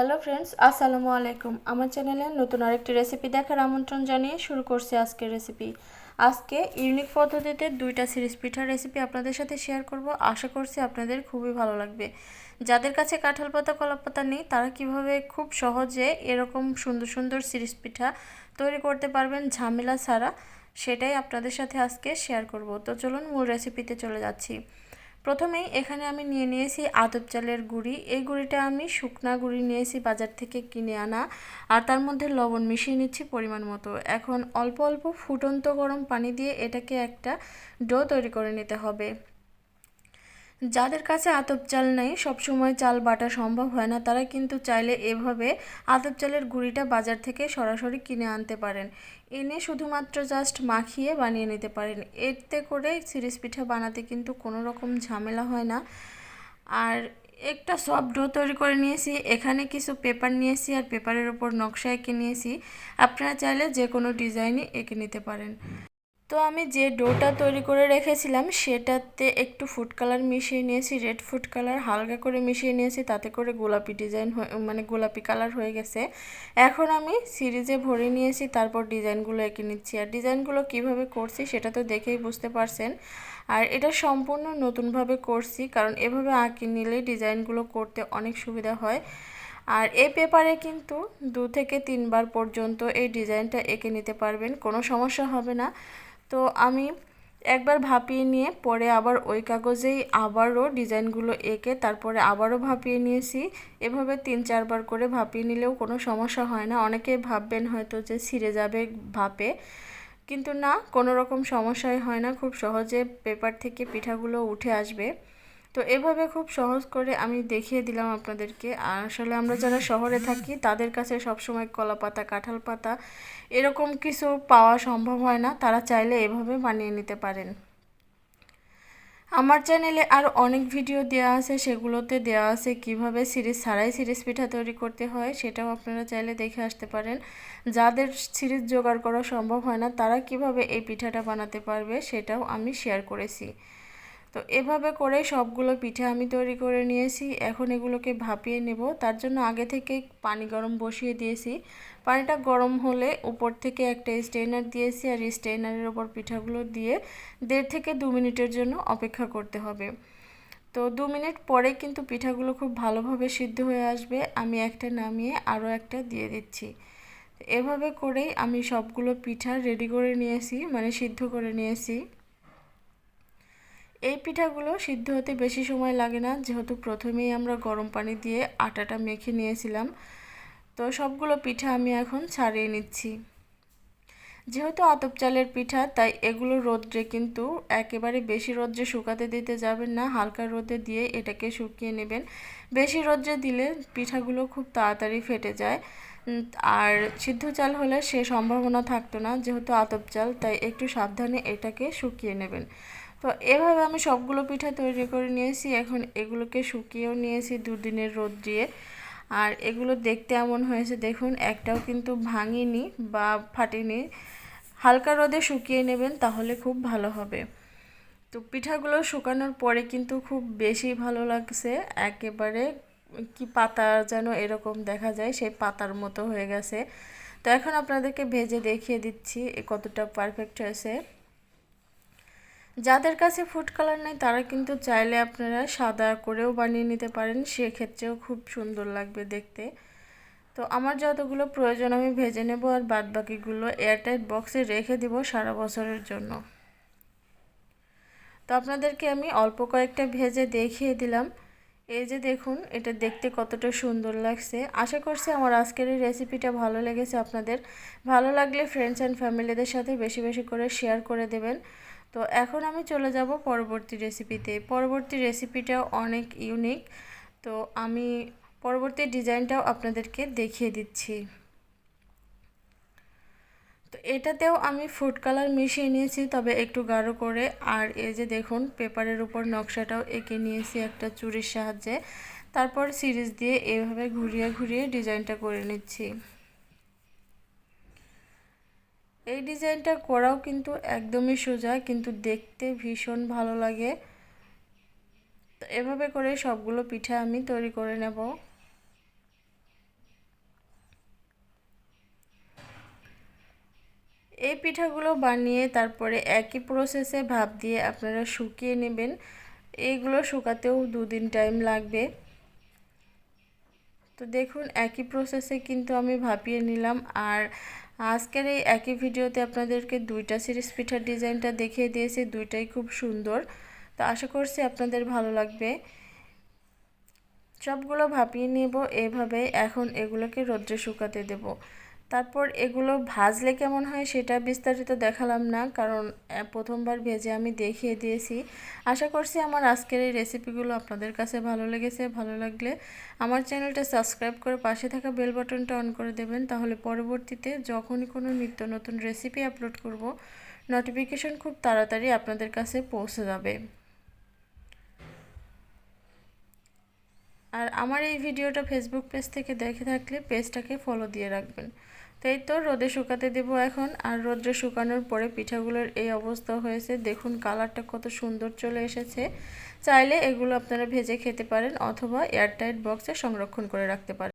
Hello friends আসসালামু আলাইকুম। আমার চ্যানেলে নতুন আরেকটি রেসিপি দেখার আমন্ত্রণ জানিয়ে শুরু করছি আজকের রেসিপি আজকে ইউনিক পদ্ধতিতে দুইটা সিরিজ পিঠার রেসিপি আপনাদের সাথে শেয়ার করব। আশা করছি আপনাদের খুবই ভালো লাগবে। যাদের কাছে কাঁঠাল পাতা কলা পাতা নেই, তারা কীভাবে খুব সহজে এরকম সুন্দর সুন্দর সিরিজ পিঠা তৈরি করতে পারবেন ঝামেলা ছাড়া, সেটাই আপনাদের সাথে আজকে শেয়ার করব। তো চলুন মূল রেসিপিতে চলে যাচ্ছি। প্রথমেই এখানে আমি নিয়ে নিয়েছি আতপ চালের গুঁড়ি। এই গুঁড়িটা আমি শুকনা গুঁড়ি নিয়েছি বাজার থেকে কিনে আনা, আর তার মধ্যে লবণ মিশিয়ে নিচ্ছি পরিমাণ মতো। এখন অল্প অল্প ফুটন্ত গরম পানি দিয়ে এটাকে একটা ডো তৈরি করে নিতে হবে। যাদের কাছে আতপ চাল নেই, সবসময় চাল বাটা সম্ভব হয় না, তারা কিন্তু চাইলে এভাবে আতপ চালের গুঁড়িটা বাজার থেকে সরাসরি কিনে আনতে পারেন। এনে শুধুমাত্র জাস্ট মাখিয়ে বানিয়ে নিতে পারেন। এতে করে সিরিজ পিঠা বানাতে কিন্তু কোনো রকম ঝামেলা হয় না। আর একটা সফট ডো তৈরি করে নিয়েছি, এখানে কিছু পেপার নিয়েছি আর পেপারের ওপর নকশা এঁকে নিয়েছি আপনারা চাইলে যে কোনো ডিজাইনই এঁকে নিতে পারেন। তো আমি যে ডোটা তৈরি করে রেখেছিলাম, সেটাতে একটু ফুড কালার মিশিয়ে নিয়েছি রেড ফুড কালার হালকা করে মিশিয়ে নিয়েছি, তাতে করে গোলাপি ডিজাইন মানে গোলাপি কালার হয়ে গেছে। এখন আমি সিরিজে ভরে নিয়েছি, তারপর ডিজাইনগুলো এঁকে নিচ্ছি। আর ডিজাইনগুলো কীভাবে করছি সেটা তো দেখেই বুঝতে পারছেন। আর এটা সম্পূর্ণ নতুনভাবে করছি, কারণ এভাবে আঁকি নিলে ডিজাইনগুলো করতে অনেক সুবিধা হয়। আর এই পেপারে কিন্তু দু থেকে তিনবার পর্যন্ত এই ডিজাইনটা এঁকে নিতে পারবেন, কোনো সমস্যা হবে না। তো আমি একবার ভাপিয়ে নিয়ে, পরে আবার ওই কাগজেই আবারও ডিজাইনগুলো এঁকে তারপরে আবারও ভাপিয়ে নিয়েছি। এভাবে তিন চারবার করে ভাপিয়ে নিলেও কোনো সমস্যা হয় না। অনেকে ভাববেন হয়তো যে ছিঁড়ে যাবে ভাপে। কিন্তু না, কোনো রকম সমস্যাই হয় না। খুব সহজে পেপার থেকে পিঠাগুলো উঠে আসবে। তো এভাবে খুব সহজ করে আমি দেখিয়ে দিলাম আপনাদেরকে। আর আসলে আমরা যারা শহরে থাকি, তাদের কাছে সবসময় কলা পাতা কাঁঠাল পাতা এরকম কিছু পাওয়া সম্ভব হয় না। তারা চাইলে এভাবে বানিয়ে নিতে পারেন। আমার চ্যানেলে আর অনেক ভিডিও দেওয়া আছে, সেগুলোতে দেওয়া আছে কীভাবে সিরিজ ছাড়াই সিরিজ পিঠা তৈরি করতে হয়, সেটাও আপনারা চাইলে দেখে আসতে পারেন। যাদের সিরিজ জোগাড় করা সম্ভব হয় না, তারা কীভাবে এই পিঠাটা বানাতে পারবে, সেটাও আমি শেয়ার করেছি। তো এভাবে করে সবগুলো পিঠে আমি তৈরি করে নিয়েছি। এখন এগুলোকে ভাপিয়ে নেব। তার জন্য আগে থেকে পানি গরম বসিয়ে দিয়েছি। পানিটা গরম হলে উপর থেকে একটা স্টেনার দিয়েছি আর স্টেনারের ওপর পিঠাগুলো দিয়ে দেড় থেকে দু মিনিটের জন্য অপেক্ষা করতে হবে। তো দু মিনিট পরে কিন্তু পিঠাগুলো খুব ভালোভাবে সিদ্ধ হয়ে আসবে। আমি একটা নামিয়ে আরও একটা দিয়ে দিচ্ছি। এভাবে করেই আমি সবগুলো পিঠা রেডি করে নিয়েছি মানে সিদ্ধ করে নিয়েছি। এই পিঠাগুলো সিদ্ধ হতে বেশি সময় লাগে না, যেহেতু প্রথমেই আমরা গরম পানি দিয়ে আটাটা মেখে নিয়েছিলাম। তো সবগুলো পিঠা আমি এখন ছাড়িয়ে নিচ্ছি। যেহেতু আতপ চালের পিঠা, তাই এগুলো রোদ্রে কিন্তু একেবারে বেশি রোদ্রে শুকাতে দিতে যাবেন না, হালকা রোদে দিয়ে এটাকে শুকিয়ে নেবেন। বেশি রোদ্রে দিলে পিঠাগুলো খুব তাড়াতাড়ি ফেটে যায়। আর সিদ্ধ চাল হলে সে সম্ভাবনা থাকতো না, যেহেতু আতপ চাল, তাই একটু সাবধানে এটাকে শুকিয়ে নেবেন। তো এভাবে আমি সবগুলো পিঠা তৈরি করে নিয়েছি। এখন এগুলোকে শুকিয়েও নিয়েছি দুদিনের রোদ দিয়ে। আর এগুলো দেখতে এমন হয়েছে, দেখুন, একটাও কিন্তু ভাঙিনি বা ফাটেনি। হালকা রোদে শুকিয়ে নেবেন, তাহলে খুব ভালো হবে। তো পিঠাগুলো শুকানোর পরে কিন্তু খুব বেশি ভালো লাগছে। একেবারে কি পাতা যেন এরকম দেখা যায়, সেই পাতার মতো হয়ে গেছে। তো এখন আপনাদেরকে ভেজে দেখিয়ে দিচ্ছি কতটা পারফেক্ট হয়েছে। যাদের কাছে ফুড কালার নেই, তারা কিন্তু চাইলে আপনারা সাদা করেও বানিয়ে নিতে পারেন, সেক্ষেত্রেও খুব সুন্দর লাগবে দেখতে। তো আমার যতগুলো প্রয়োজন, আমি ভেজে নেব আর বাদ বাকিগুলো এয়ারটাইট বক্সে রেখে দিব সারা বছরের জন্য। তো আপনাদেরকে আমি অল্প কয়েকটা ভেজে দেখিয়ে দিলাম। এই যে দেখুন, এটা দেখতে কতটা সুন্দর লাগছে। আশা করছি আমার আজকের এই রেসিপিটা ভালো লেগেছে আপনাদের। ভালো লাগলে ফ্রেন্ডস অ্যান্ড ফ্যামিলিদের সাথে বেশি বেশি করে শেয়ার করে দেবেন। তো এখন আমি চলে যাব পরবর্তী রেসিপিতে পরবর্তী রেসিপিটাও অনেক ইউনিক তো আমি পরবর্তী ডিজাইনটাও আপনাদেরকে দেখিয়ে দিচ্ছি। তো এটাতেও আমি ফুড কালার মিশিয়ে নিয়েছি, তবে একটু গাঢ় করে। আর এই যে দেখুন, পেপারের উপর নকশাটাও এঁকে নিয়েছি একটা চুরির সাহায্যে। তারপর সিরিজ দিয়ে এভাবে ঘুরিয়ে ঘুরিয়ে ডিজাইনটা করে নিচ্ছি। এই ডিজাইনটা করাও কিন্তু একদমই সোজা, কিন্তু দেখতে ভীষণ ভালো লাগে। তো এভাবে করে সবগুলো পিঠা আমি তৈরি করে নেব। এই পিঠাগুলো বানিয়ে তারপরে একই প্রসেসে ভাপ দিয়ে আপনারা শুকিয়ে নেবেন। এইগুলো শুকাতেও দুদিন টাইম লাগবে। তো দেখুন, একই প্রসেসে কিন্তু আমি ভাপিয়ে নিলাম। আর আজকের এই একই ভিডিওতে আপনাদেরকে দুইটা সিরিজ পিঠার ডিজাইনটা দেখিয়ে দিয়েছি, দুইটাই খুব সুন্দর। তো আশা করছি আপনাদের ভালো লাগবে। সবগুলো ভাপিয়ে নেব এভাবে এখন এগুলোকে রোদ্রে শুকাতে দেব। তারপর এগুলো ভাজলে কেমন হয় সেটা বিস্তারিত দেখালাম না, কারণ প্রথমবার ভেজে আমি দেখিয়ে দিয়েছি। আশা করছি আমার আজকের এই রেসিপিগুলো আপনাদের কাছে ভালো লেগেছে, ভালো লাগলে আমার চ্যানেলটা সাবস্ক্রাইব করে পাশে থাকা বেল বাটনটা অন করে দেবেন, তাহলে পরবর্তীতে যখনই কোনো নিত্য নতুন রেসিপি আপলোড করব নোটিফিকেশন খুব তাড়াতাড়ি আপনাদের কাছে পৌঁছে যাবে। আর আমার এই ভিডিওটা ফেসবুক পেজ থেকে দেখে থাকলে পেজটাকে ফলো দিয়ে রাখবেন। তো এই তো রোদে শুকাতে দেব এখন। আর রোদ্রে শুকানোর পরে পিঠাগুলোর এই অবস্থা হয়েছে। দেখুন কালারটা কত সুন্দর চলে এসেছে। চাইলে এগুলো আপনারা ভেজে খেতে পারেন অথবা এয়ারটাইট বক্সে সংরক্ষণ করে রাখতে পারেন।